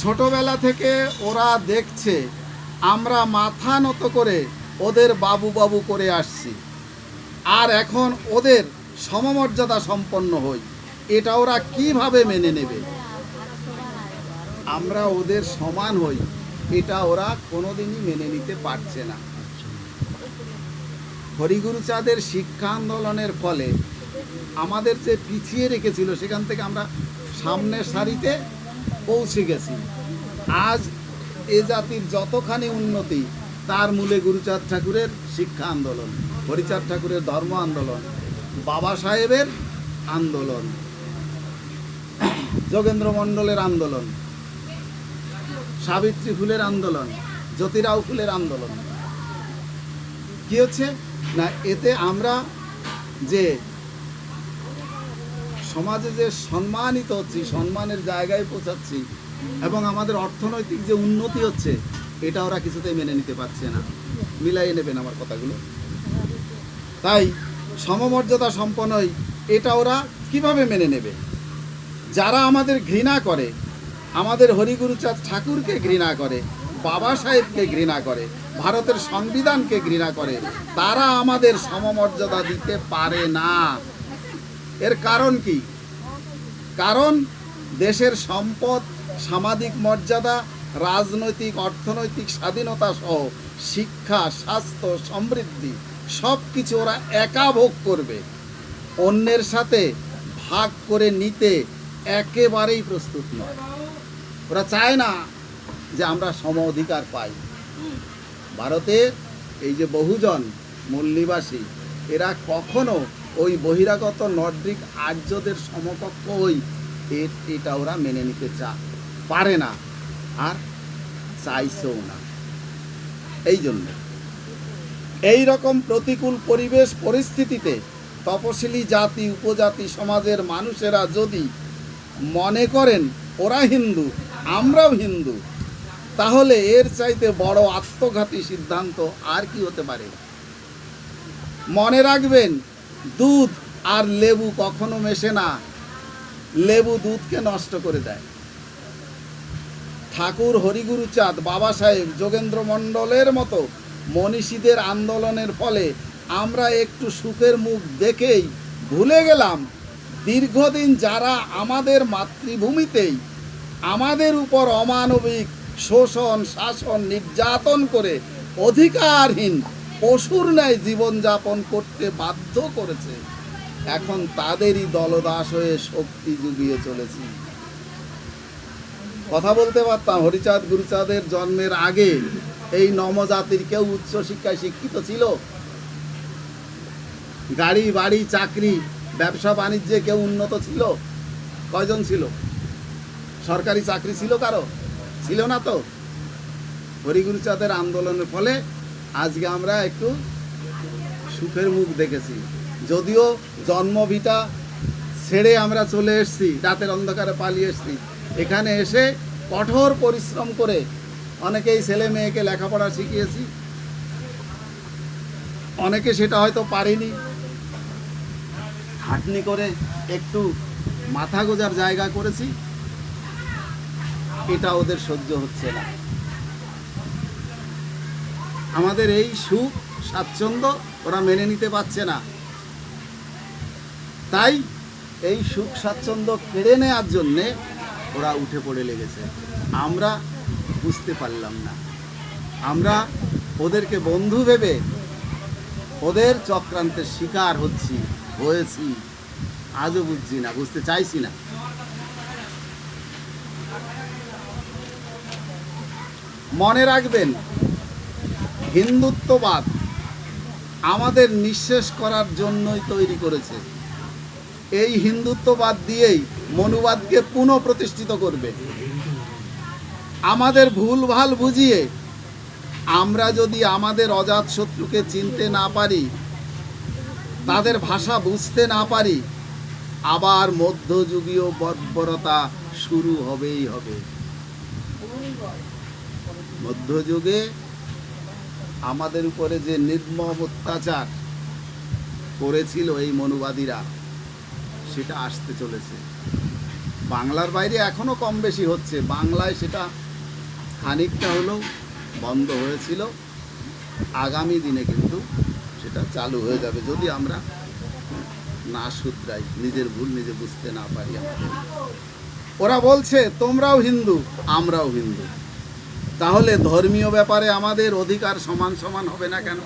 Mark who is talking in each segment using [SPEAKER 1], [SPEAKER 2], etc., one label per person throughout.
[SPEAKER 1] ছোটবেলা থেকে ওরা দেখছে, আমরা মাথা নত করে ওদের বাবু বাবু করে আসছি। আর এখন ওদের সমমর্যাদা সম্পন্ন হই, এটা ওরা কীভাবে মেনে নেবে? আমরা ওদের সমান হই, এটা ওরা কোনোদিনই মেনে নিতে পারছে না। হরিগুরুচাঁদের শিক্ষা আন্দোলনের ফলে আমাদের যে পিছিয়ে রেখেছিল, সেখান থেকে আমরা সামনের সারিতে পৌঁছে গেছি। আজ এ জাতির যতখানি উন্নতি, তার মূলে গুরুচাঁদ ঠাকুরের শিক্ষা আন্দোলন, হরিচাঁদ ঠাকুরের ধর্ম আন্দোলন, বাবা সাহেবের আন্দোলন, যোগেন্দ্র মণ্ডলের আন্দোলন, সাবিত্রী ফুলের আন্দোলন, জ্যোতিরাও ফুলের আন্দোলন। কি হচ্ছে? না, এতে আমরা যে সমাজে যে সম্মানিত হচ্ছি, সম্মানের জায়গায় পৌঁছাচ্ছি এবং আমাদের অর্থনৈতিক যে উন্নতি হচ্ছে, এটা ওরা কিছুতেই মেনে নিতে পারছে না। মিলাইয়ে নেবেন আমার কথাগুলো। তাই সমমর্যাদা সম্পন্নই এটা ওরা কীভাবে মেনে নেবে? যারা আমাদের ঘৃণা করে, আমাদের হরিগুরুচাঁদ ঠাকুরকে ঘৃণা করে, বাবা সাহেবকে ঘৃণা করে, ভারতের সংবিধানকে ঘৃণা করে, তারা আমাদের সমমর্যাদা দিতে পারে না। এর কারণ কি? কারণ দেশের সম্পদ, সামাজিক মর্যাদা, রাজনৈতিক, অর্থনৈতিক স্বাধীনতা সহ শিক্ষা, স্বাস্থ্য, সমৃদ্ধি সব কিছু ওরা একা ভোগ করবে। অন্যের সাথে ভাগ করে নিতে একেবারেই প্রস্তুত নয়। ওরা চায় না যে আমরা সম অধিকার পাই। ভারতের এই যে বহুজন মূল নিবাসী, এরা কখনো ওই বহিরাগত নর্ডিক আর্যদের সমকক্ষ ওই এটা ওরা মেনে নিতে চা পারে না। আর চাইছেও না। এই জন্য। এই রকম প্রতিকূল পরিবেশ পরিস্থিতিতে তপশিলি জাতি, উপজাতি সমাজের মানুষেরা যদি মনে করেন, ওরা হিন্দু, আমরাও হিন্দু, তাহলে এর চাইতে বড় আত্মঘাতী সিদ্ধান্ত আর কি হতে পারে? মনে রাখবেন দুধ আর লেবু কখনো মেশে না। লেবু দুধকে নষ্ট করে দেয়। ঠাকুর হরিগুরুচাঁদ বাবা সাহেব যোগেন্দ্র মণ্ডলের মতো মনীষীদের আন্দোলনের ফলে আমরা একটু সুখের মুখ দেখেই ভুলে গেলাম, দীর্ঘদিন যারা আমাদের মাতৃভূমিতেই আমাদের উপর অমানবিক শোষণ, শাসন, নির্যাতন করে অধিকারহীন পশুর ন্যায় জীবনযাপন করতে বাধ্য করেছে। এখন তাদেরই দলদাস হয়ে শক্তি জুগিয়ে চলেছি। কথা বলতে পারতাম, হরিচাঁদ গুরুচাঁদের জন্মের আগে এই নমজাতির কেউ উচ্চ শিক্ষায় শিক্ষিত ছিল? গাড়ি, বাড়ি, চাকরি, ব্যবসা, বাণিজ্যে কেউ উন্নত ছিল? কয়জন ছিল? সরকারি চাকরি ছিল কারও? ছিল না তো? হরিগুরুচাঁদের আন্দোলনের ফলে আজকে আমরা একটু সুখের মুখ দেখেছি। যদিও জন্মভিটা ছেড়ে আমরা চলে এসেছি, রাতের অন্ধকারে পালিয়ে এসেছি। এখানে এসে কঠোর পরিশ্রম করে অনেকেই ছেলে মেয়েকে লেখাপড়া শিখিয়েছি। অনেকে সেটা হয়তো পারেনি। খাটনি করে একটু মাথা গোজার জায়গা করেছি। এটা ওদের সহ্য হচ্ছে না। আমাদের এই সুখ, স্বাচ্ছন্দ্য ওরা মেনে নিতে পারছে না। তাই এই সুখ, স্বাচ্ছন্দ্য কেড়ে নেওয়ার জন্যে ওরা উঠে পড়ে লেগেছে। আমরা বুঝতে পারলাম না। আমরা ওদেরকে বন্ধু ভেবে ওদের চক্রান্তের শিকার হচ্ছি, হয়েছি। আজও বুঝছি না, বুঝতে চাইছি না। মনে রাখবেন হিন্দুত্ববাদ আমাদের নিঃশেষ করার জন্যই তৈরি করেছে। এই হিন্দুত্ববাদ দিয়েই মনুবাদকে পুনঃপ্রতিষ্ঠিত করবে। আমাদের ভুল ভালো বুঝিয়ে আমরা যদি আমাদের অজাত শত্রুকে চিনতে না পারি, তাদের ভাষা বুঝতে না পারি, আবার মধ্যযুগীয় বর্বরতা শুরু হবেই হবে। মধ্যযুগে আমাদের উপরে যে নির্মম অত্যাচার করেছিল এই মনুবাদীরা, সেটা আসতে চলেছে। বাংলার বাইরে এখনও কম বেশি হচ্ছে। বাংলায় সেটা খানিকটা হলেও বন্ধ হয়েছিল। আগামী দিনে কিন্তু সেটা চালু হয়ে যাবে যদি আমরা না শুধরাই। নিজের ভুল নিজে বুঝতে না পারি আমাদের। ওরা বলছে, তোমরাও হিন্দু, আমরাও হিন্দু। তাহলে ধর্মীয় ব্যাপারে আমাদের অধিকার সমান সমান হবে না কেন?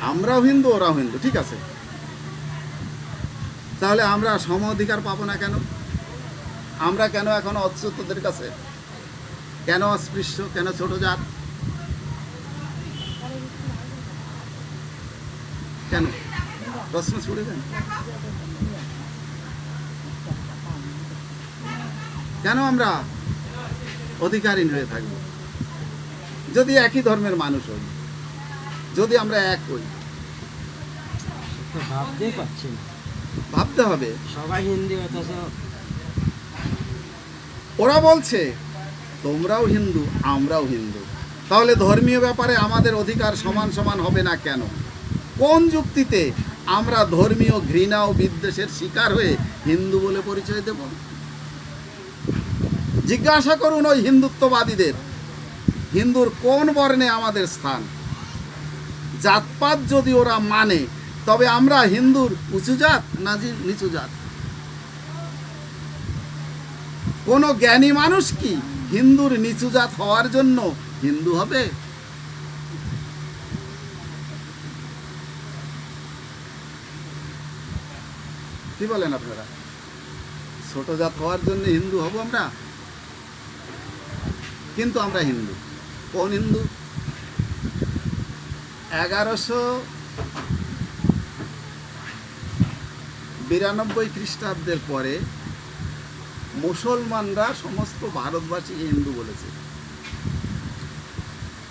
[SPEAKER 1] আমরাও হিন্দু ওরাও হিন্দু, ঠিক আছে? তাহলে আমরা সম অধিকার পাবো না কেন? আমরা কেন এখন অচ্যুতদের কাছে? কেন অস্পৃশ্য? কেন ছোট জাত? কেন? প্রশ্ন ছুড়ে দেন কেন আমরা অধিকারীন হয়ে থাকব? যদি একই ধর্মের মানুষ হই যদি আমরা এক হই
[SPEAKER 2] ভাবতেই পারছি না।
[SPEAKER 1] ভাবতে হবে।
[SPEAKER 2] সবাই হিন্দি
[SPEAKER 1] ওরা বলছে তোমরাও হিন্দু আমরাও হিন্দু। তাহলে ধর্মীয় ব্যাপারে আমাদের অধিকার সমান সমান হবে না কেন? কোন যুক্তিতে আমরা ধর্মীয় ঘৃণা ও বিদ্বেষের শিকার হয়ে হিন্দু বলে পরিচয় দেব? জিজ্ঞাসা করুন ওই হিন্দুত্ববাদীদের। হিন্দুর কোন বর্ণে আমাদের স্থান? জাতপাত যদি ওরা মানে তবে আমরা হিন্দুর উঁচু জাত না নিচু জাত? কোনো জ্ঞানী মানুষ কি হিন্দুর নিচু জাত হওয়ার জন্য হিন্দু হবে? কি বলেন আপনারা? ছোট জাত হওয়ার জন্য হিন্দু হব আমরা? কিন্তু আমরা হিন্দু। কোন হিন্দু? এগারোশো বিরানব্বই খ্রিস্টাব্দের পরে মুসলমানরা সমস্ত ভারতবাসীকে হিন্দু বলেছে।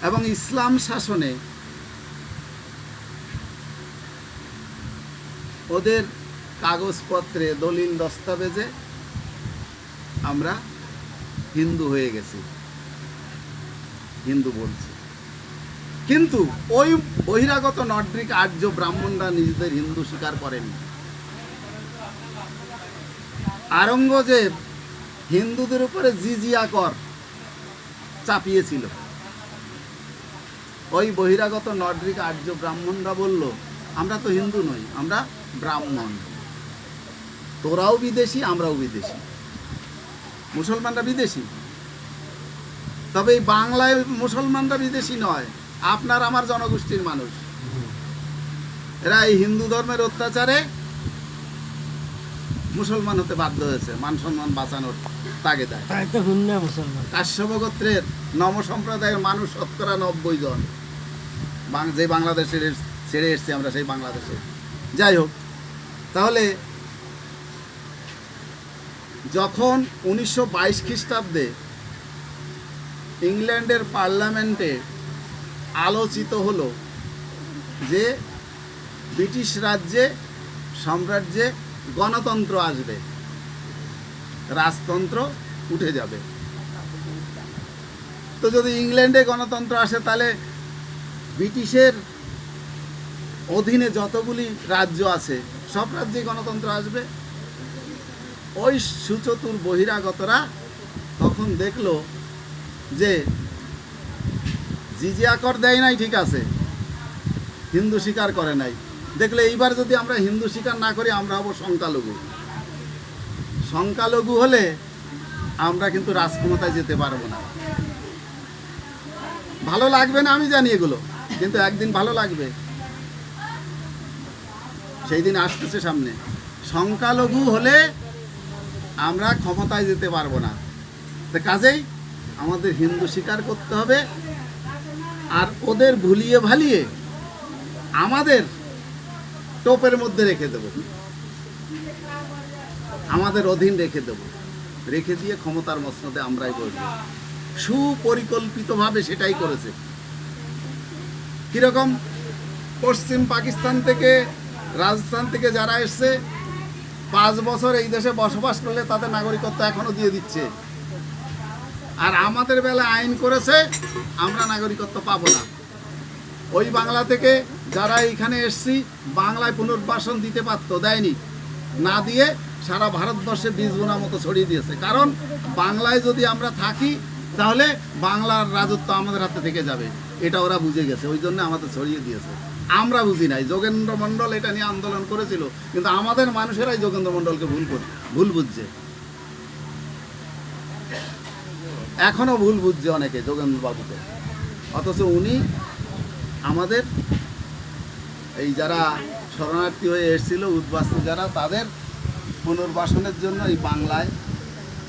[SPEAKER 1] এবং ইসলাম শাসনে ওদের কাগজপত্রে, দলিল, দস্তাবেজে আমরা হিন্দু হয়ে গেছি। হিন্দু বলছি। কিন্তু ওই বহিরাগত নর্ডিক আর্য ব্রাহ্মণরা নিজেদের হিন্দু স্বীকার করেনি। আরঙ্গজেব হিন্দুদের উপরে জিজিয়া কর চাপিয়েছিল। ওই বহিরাগত নর্ডিক আর্য ব্রাহ্মণরা বলল, আমরা তো হিন্দু নই, আমরা ব্রাহ্মণ। তোরাও বিদেশি, আমরাও বিদেশি। মুসলমানরা বিদেশি? তবে এই বাংলায় মুসলমানরা বিদেশি নয়। আপনার আমার জনগোষ্ঠীর মানুষ। এরা এই হিন্দু ধর্মের অত্যাচারে মুসলমান হতে বাধ্য হয়েছে মান সম্মান বাঁচানোর তাগেদায়
[SPEAKER 2] তাই তো হুন্না মুসলমান।
[SPEAKER 1] কাশ্যপ গোত্রের নম সম্প্রদায়ের মানুষ শতকরা নব্বই জন। যে বাংলাদেশের এস- ছেড়ে এসছি আমরা সেই বাংলাদেশে। যাই হোক তাহলে যখন উনিশশো বাইশ খ্রিস্টাব্দে ইংল্যান্ডের পার্লামেন্টে আলোচিত হলো যে ব্রিটিশ রাজ্যে সাম্রাজ্যে গণতন্ত্র আসবে। রাজতন্ত্র উঠে যাবে। তো যদি ইংল্যান্ডে গণতন্ত্র আসে, তাহলে ব্রিটিশের অধীনে যতগুলি রাজ্য আছে, সব রাজ্যে গণতন্ত্র আসবে। ওই সুচতুর বহিরাগতরা তখন দেখল যে জিজিয়া কর দেয় নাই, ঠিক আছে। হিন্দু স্বীকার করে নাই। দেখলে এইবার যদি আমরা হিন্দু স্বীকার না করি, আমরা হব সংখ্যালঘু। সংখ্যালঘু হলে আমরা কিন্তু রাজক্ষমতায় যেতে পারব না। ভালো লাগবে না, আমি জানি এগুলো, কিন্তু একদিন ভালো লাগবে। সেই দিন আসতেছে সামনে। সংখ্যালঘু হলে আমরা ক্ষমতায় যেতে পারব না। তো কাজেই আমাদের হিন্দু স্বীকার করতে হবে আর ওদের ভুলিয়ে ভালিয়ে আমাদের টোপের মধ্যে রেখে দেব। আমাদের অধীন রেখে দেব। রেখে দিয়ে ক্ষমতার মসনদে আমরাই বসবো। সুপরিকল্পিতভাবে সেটাই করেছে। কীরকম পশ্চিম পাকিস্তান থেকে রাজস্থান থেকে যারা এসছে, পাঁচ বছর এই দেশে বসবাস করলে তাদের নাগরিকত্ব এখনও দিয়ে দিচ্ছে। আর আমাদের বেলা আইন করেছে, আমরা নাগরিকত্ব পাবো না। ওই বাংলা থেকে যারা এখানে এসছি, বাংলায় পুনর্বাসন দিতে পারতো, দেয়নি। না দিয়ে সারা ভারতবর্ষে বীজ বোনা মতো ছড়িয়ে দিয়েছে। কারণ বাংলায় যদি আমরা থাকি, তাহলে বাংলার রাজত্ব আমাদের হাতে থেকে যাবে। এটা ওরা বুঝে গেছে, ওই জন্য আমাদের ছড়িয়ে দিয়েছে। আমরা বুঝি নাই, যোগেন্দ্র মণ্ডল এটা নিয়ে আন্দোলন করেছিল, কিন্তু আমাদের মানুষেরাই যোগেন্দ্র মণ্ডলকে ভুল ভুল বুঝছে। এখনও ভুল বুঝছে অনেকে যোগেন্দ্র বাবুকে অথচ উনি আমাদের এই যারা শরণার্থী হয়ে এসেছিল, উদ্বাস্তু যারা, তাদের পুনর্বাসনের জন্য এই বাংলায়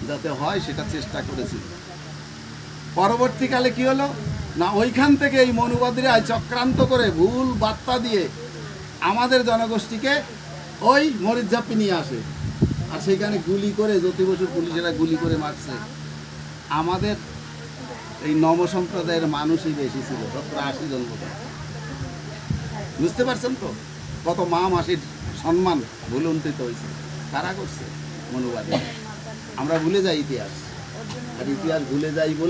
[SPEAKER 1] যাতে হয় সেটা চেষ্টা করেছিল। পরবর্তীকালে কি হলো? না, ওইখান থেকে এই মনুবাদীরা চক্রান্ত করে ভুল বার্তা দিয়ে আমাদের জনগোষ্ঠীকে ওই মরিচঝাপি নিয়ে আসে। আর সেখানে গুলি করে, জ্যোতি বসুর পুলিশেরা গুলি করে মারছে। আমাদের এই নব সম্প্রদায়ের মানুষই বেশি ছিল, সত্তর আশি জন বুঝতে পারছেন তো? কত মা মাসির সম্মান ভুলুন্ঠিত হয়েছে। তারা করছে মনুবাদী। আমরা ভুলে যাই ইতিহাস। আর ইতিহাস ভুলে যাই বলে